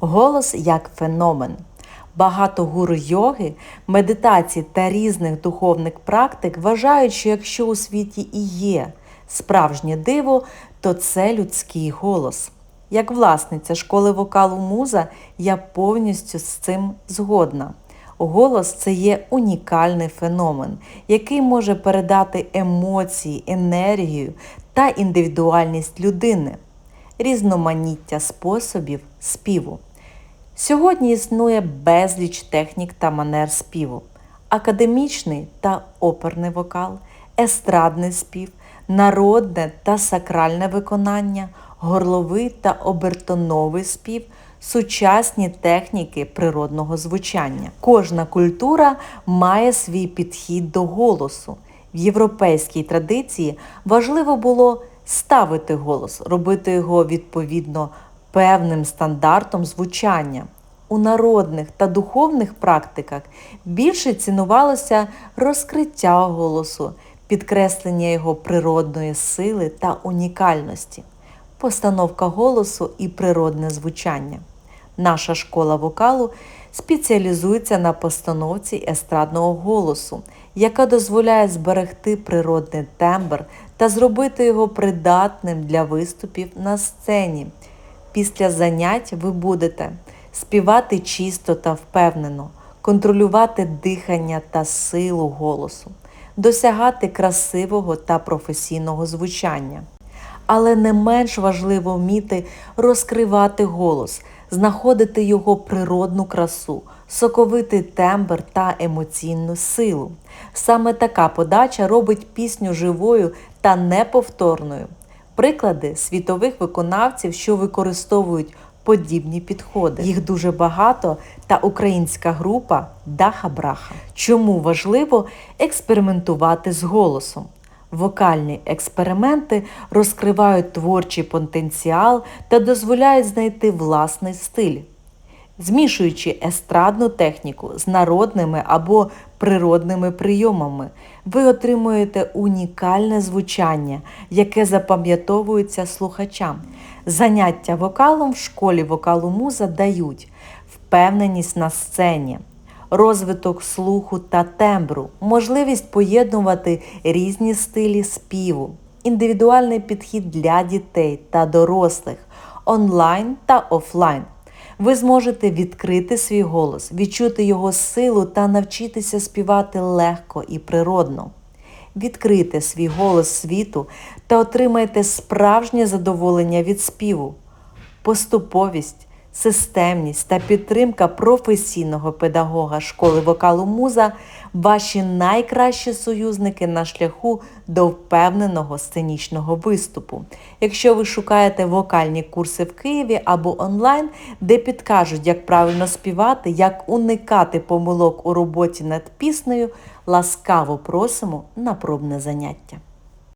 Голос як феномен. Багато гуру йоги, медитації та різних духовних практик вважають, що якщо у світі і є справжнє диво, то це людський голос. Як власниця школи вокалу муза, я повністю з цим згодна. Голос це є унікальний феномен, який може передати емоції, енергію та індивідуальність людини, різноманіття способів співу. Сьогодні існує безліч технік та манер співу: академічний та оперний вокал, естрадний спів, народне та сакральне виконання, горловий та обертоновий спів, сучасні техніки природного звучання. Кожна культура має свій підхід до голосу. В європейській традиції важливо було ставити голос, робити його відповідно певним стандартом звучання. У народних та духовних практиках більше цінувалося розкриття голосу, підкреслення його природної сили та унікальності, постановка голосу і природне звучання. Наша школа вокалу спеціалізується на постановці естрадного голосу, яка дозволяє зберегти природний тембр та зробити його придатним для виступів на сцені. Після занять ви будете співати чисто та впевнено, контролювати дихання та силу голосу, досягати красивого та професійного звучання. Але не менш важливо вміти розкривати голос, знаходити його природну красу, соковитий тембр та емоційну силу. Саме така подача робить пісню живою та неповторною. Приклади світових виконавців, що використовують подібні підходи. Їх дуже багато, та українська група Даха Браха. Чому важливо експериментувати з голосом? Вокальні експерименти розкривають творчий потенціал та дозволяють знайти власний стиль. Змішуючи естрадну техніку з народними або природними прийомами, ви отримуєте унікальне звучання, яке запам'ятовується слухачам. Заняття вокалом в школі вокалу муза дають впевненість на сцені, розвиток слуху та тембру, можливість поєднувати різні стилі співу, індивідуальний підхід для дітей та дорослих, онлайн та офлайн. Ви зможете відкрити свій голос, відчути його силу та навчитися співати легко і природно. Відкрийте свій голос світу та отримайте справжнє задоволення від співу, поступовість, системність та підтримка професійного педагога школи вокалу муза ваші найкращі союзники на шляху до впевненого сценічного виступу. Якщо ви шукаєте вокальні курси в Києві або онлайн, де підкажуть, як правильно співати, як уникати помилок у роботі над піснею, ласкаво просимо на пробне заняття.